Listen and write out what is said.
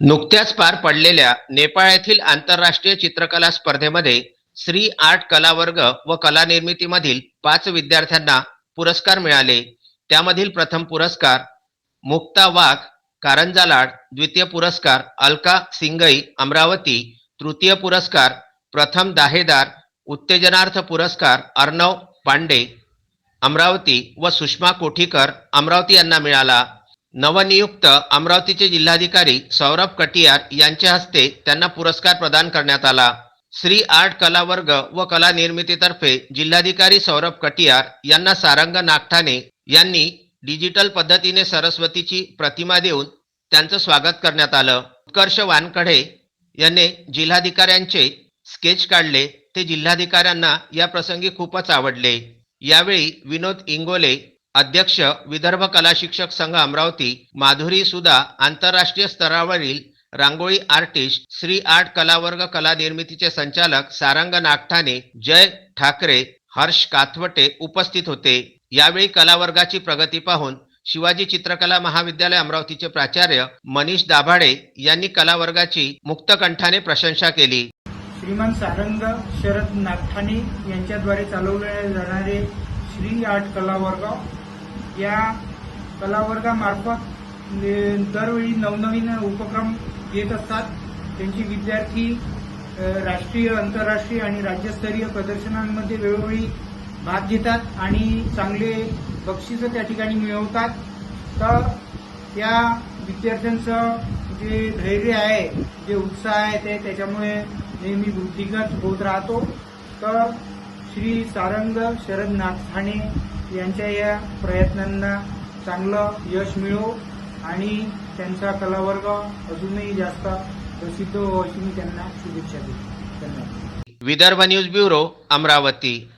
नुकत्याच पार पडलेल्या नेपाळ येथील आंतरराष्ट्रीय चित्रकला स्पर्धेमध्ये श्री आर्ट कलावर्ग व कला निर्मितीमधील पाच विद्यार्थ्यांना पुरस्कार मिळाले. त्यामधील प्रथम पुरस्कार मुक्ता वाघ कारंजा लाड द्वितीय पुरस्कार अलका सिंगई अमरावती तृतीय पुरस्कार प्रथम दाहेदार उत्तेजनार्थ पुरस्कार अर्णव पांडे अमरावती व सुषमा कोठीकर अमरावती यांना मिळाला. नवनियुक्त अमरावतीचे जिल्हाधिकारी सौरभ कटियार यांच्या हस्ते त्यांना पुरस्कार प्रदान करण्यात आला. श्री आर्ट कला वर्ग व कला निर्मितीतर्फे जिल्हाधिकारी सौरभ कटियार यांना सारंग नागठाणे यांनी डिजिटल पद्धतीने सरस्वतीची प्रतिमा देऊन त्यांचं स्वागत करण्यात आलं. उत्कर्ष वानकडे यांनी जिल्हाधिकाऱ्यांचे स्केच काढले. ते जिल्हाधिकाऱ्यांना या प्रसंगी खूपच आवडले. यावेळी विनोद इंगोले अध्यक्ष विदर्भ कला शिक्षक संघ अमरावती माधुरी सुधा आंतरराष्ट्रीय स्तरावरील रांगोळी आर्टिस्ट श्री आर्ट कलावर्ग कला निर्मितीचे संचालक सारंग नागठाणे जय ठाकरे हर्ष काथवटे उपस्थित होते. यावेळी कलावर्गाची प्रगती पाहून शिवाजी चित्रकला महाविद्यालय अमरावतीचे प्राचार्य मनीष दाभाडे यांनी कला वर्गाची मुक्तकंठाने प्रशंसा केली. श्रीमान सारंग शरद नागठाणे यांच्याद्वारे चालवले जाणारे श्री आर्ट कलावर्ग या कलावर्गामार्फत दरवेळी नवनवीन उपक्रम येत असतात. त्यांची विद्यार्थी राष्ट्रीय आंतरराष्ट्रीय आणि राज्यस्तरीय प्रदर्शनांमध्ये वेळोवेळी भाग घेतात आणि चांगले बक्षिसं त्या ठिकाणी मिळवतात. तर या विद्यार्थ्यांचं जे धैर्य आहे जे उत्साह आहे ते त्याच्यामुळे नेहमी वृद्धिगत होत राहतो. तर श्री सारंग शरद नागठाणे यांच्या या प्रयत्नांना चांगलं यश मिळो आणि त्यांचा कलावर्ग अजूनही जास्त प्रसिद्ध हो अशी मी त्यांना शुभेच्छा देतो. धन्यवाद. Vidarbha news bureau Amravati.